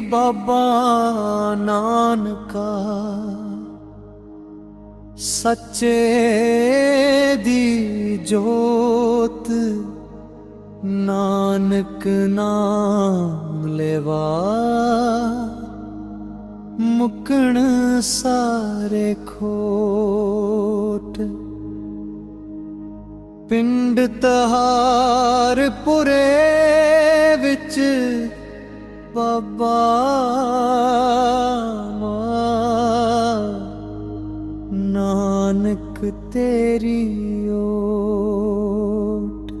ਬਾਬਾ ਨਾਨਕਾ ਸੱਚੇ ਦੀ ਜੋਤ ਨਾਨਕ ਨਾਮ ਲੈਵਾ। ਮੁਕਣ ਸਾਰੇ ਖੋਟ ਪਿੰਡ ਤਹਾਰ ਪੁਰੇ ਬਾਬਾ ਨਾਨਕ ਤੇਰੀ ਓਟ।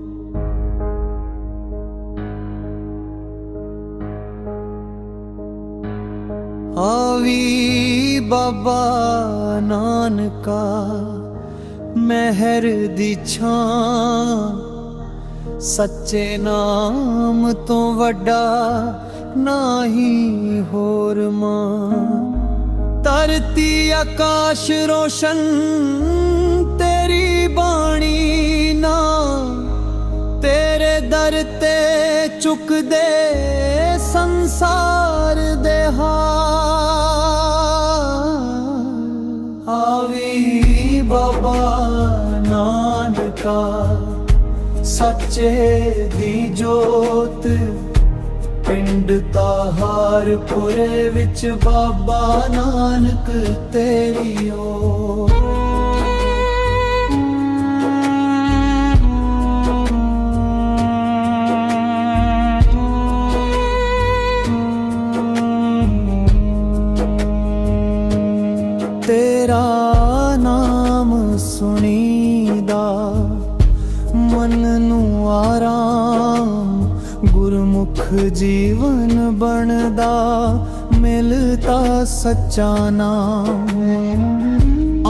ਆਵੀ ਬਾਬਾ ਨਾਨਕਾ ਮਹਿਰ ਦੀ ਛਾਂ। ਸੱਚੇ ਨਾਮ ਤੋਂ ਵੱਡਾ ਨਾਹੀ ਹੋਰ ਮਾਂ। ਧਰਤੀ ਆਕਾਸ਼ ਰੋਸ਼ਨ, ਤੇਰੀ ਬਾਣੀ ਨਾ। ਤੇਰੇ ਦਰ ਤੇ ਚੁੱਕਦੇ ਸੰਸਾਰ ਦੇ ਹਾਲ ਆਵੀ ਬਾਬਾ ਨਾਨਕਾ, ਸੱਚੇ ਦੀ ਜੋਤ ਪਿੰਡ ਤਾਹਾਰਪੁਰੇ ਵਿੱਚ ਬਾਬਾ ਨਾਨਕ ਤੇਰੀ ਓ ਤੇਰਾ ਨਾਮ ਸੁਣੀ ਗੁਰਮੁਖ ਜੀਵਨ ਬਣਦਾ ਮਿਲਤਾ ਸੱਚਾ ਨਾਮ।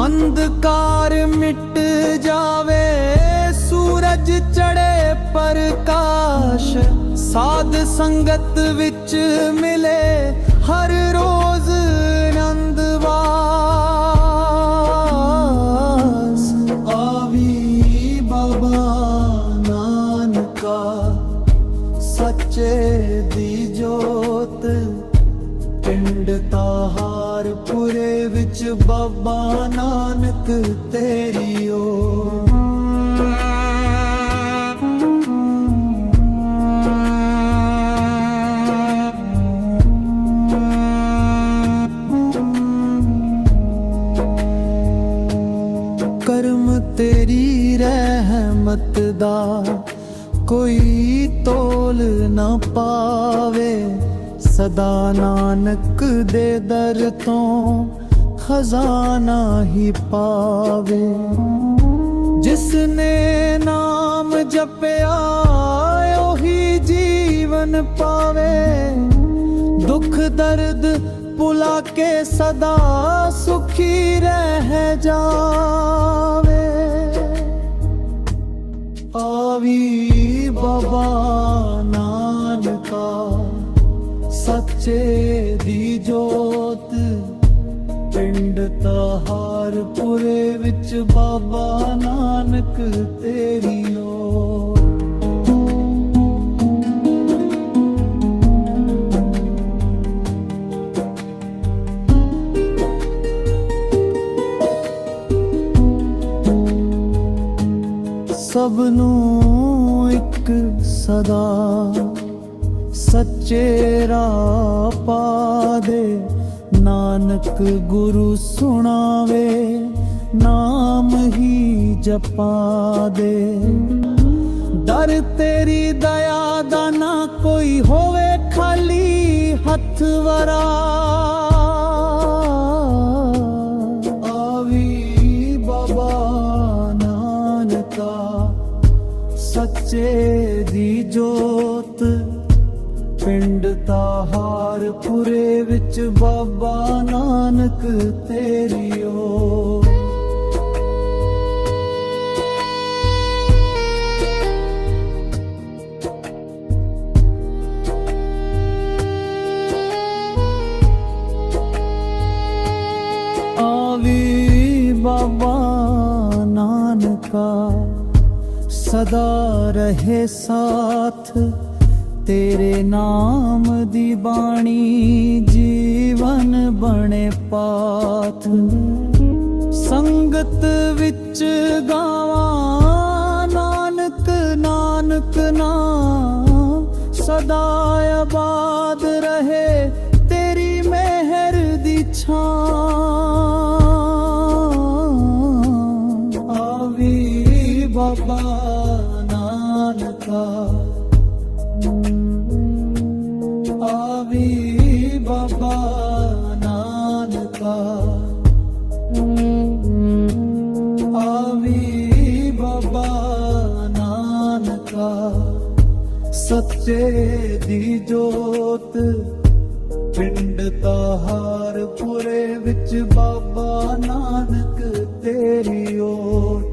ਅੰਧਕਾਰ ਮਿਟ ਜਾਵੇ, ਸੂਰਜ ਚੜੇ ਪ੍ਰਕਾਸ਼। ਸਾਧ ਸੰਗਤ ਵਿੱਚ ਮਿਲੇ ਹਰ ਰੋਜ਼ ਸੱਚੇ ਦੀ ਜੋਤ। ਪਿੰਡ ਤਾਹਾਰਪੁਰੇ ਵਿੱਚ ਬਾਬਾ ਨਾਨਕ ਤੇਰੀ ਓ ਕਰਮ ਤੇਰੀ ਰਹਿਮਤ ਦਾ ਕੋਈ ਤੋਲ ਨਾ ਪਾਵੇ। ਸਦਾ ਨਾਨਕ ਦੇ ਦਰ ਤੋਂ ਖਜ਼ਾਨਾ ਹੀ ਪਾਵੇ। ਜਿਸ ਨੇ ਨਾਮ ਜਪਿਆ, ਉਹੀ ਜੀਵਨ ਪਾਵੇ। ਦੁੱਖ ਦਰਦ ਭੁਲਾ ਕੇ ਸਦਾ ਸੁਖੀ ਰਹਿ ਜਾ। ਬਾਬਾ ਨਾਨਕਾ ਸੱਚੇ ਦੀ ਜੋਤ। ਪਿੰਡ ਤਾਹਾਰਪੁਰੇ ਵਿੱਚ ਬਾਬਾ ਨਾਨਕ ਤੇਰੀ ਓ ਸਭ ਨੂੰ ਇੱਕ ਸਦਾ ਸੱਚੇ ਰਾਹ ਪਾ ਦੇ। ਨਾਨਕ ਗੁਰੂ ਸੁਣਾਵੇ, ਨਾਮ ਹੀ ਜਪਾ ਦੇ। ਦਰ ਤੇਰੀ ਦਇਆ ਦਾ ਨਾ ਕੋਈ ਹੋਵੇ ਖਾਲੀ ਹੱਥ ਵਰਾ। ਪਿੰਡ ਤਾਹਾਰਪੁਰੇ ਵਿੱਚ ਬਾਬਾ ਨਾਨਕ ਤੇਰੀ ਓ ਆਵੀ ਬਾਬਾ ਨਾਨਕਾ ਸਦਾ ਰਹੇ ਸਾਥ ਤੇਰੇ ਨਾਮ ਦੀ ਬਾਣੀ ਜੀਵਨ ਬਣੇ ਪਾਥ। ਸੰਗਤ ਵਿੱਚ ਗਾਵਾਂ, ਨਾਨਕ ਨਾਨਕ ਨਾਮ ਸਦਾ ਆਬਾਦ ਰਹੇ ਤੇਰੀ ਮਿਹਰ ਦੀ ਛਾਂ। ਆਵੀ ਬਾਬਾ ਨਾਨਕਾ। ਆਵੀ ਬਾਬਾ ਨਾਨਕਾ, ਸੱਚੇ ਦੀ ਜੋਤ। ਪਿੰਡ ਤਾਹਾਰ ਪੁਰੇ ਵਿੱਚ ਬਾਬਾ ਨਾਨਕ ਤੇਰੀ ਓਟ।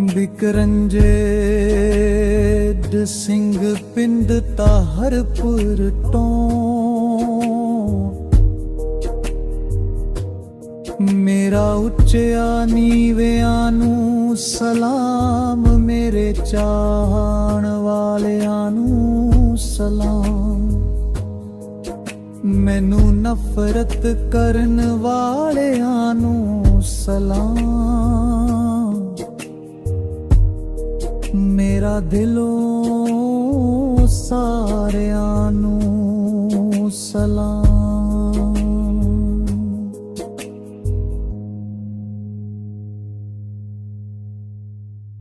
ਬਿਕਰੰਜੇ ਸਿੰਘ ਪਿੰਡ ਤਾਹਰਪੁਰ ਤੋਂ ਮੇਰਾ ਉੱਚਿਆ ਨੀਵਿਆਂ ਨੂੰ ਸਲਾਮ, ਮੇਰੇ ਚਾਹਣ ਵਾਲਿਆਂ ਨੂੰ ਸਲਾਮ। ਮੈਨੂੰ ਨਫ਼ਰਤ ਕਰਨ ਵਾਲਿਆਂ ਨੂੰ ਸਲਾਮ। ਮੇਰਾ ਦਿਲੋਂ ਸਾਰਿਆਂ ਨੂੰ ਸਲਾਮ।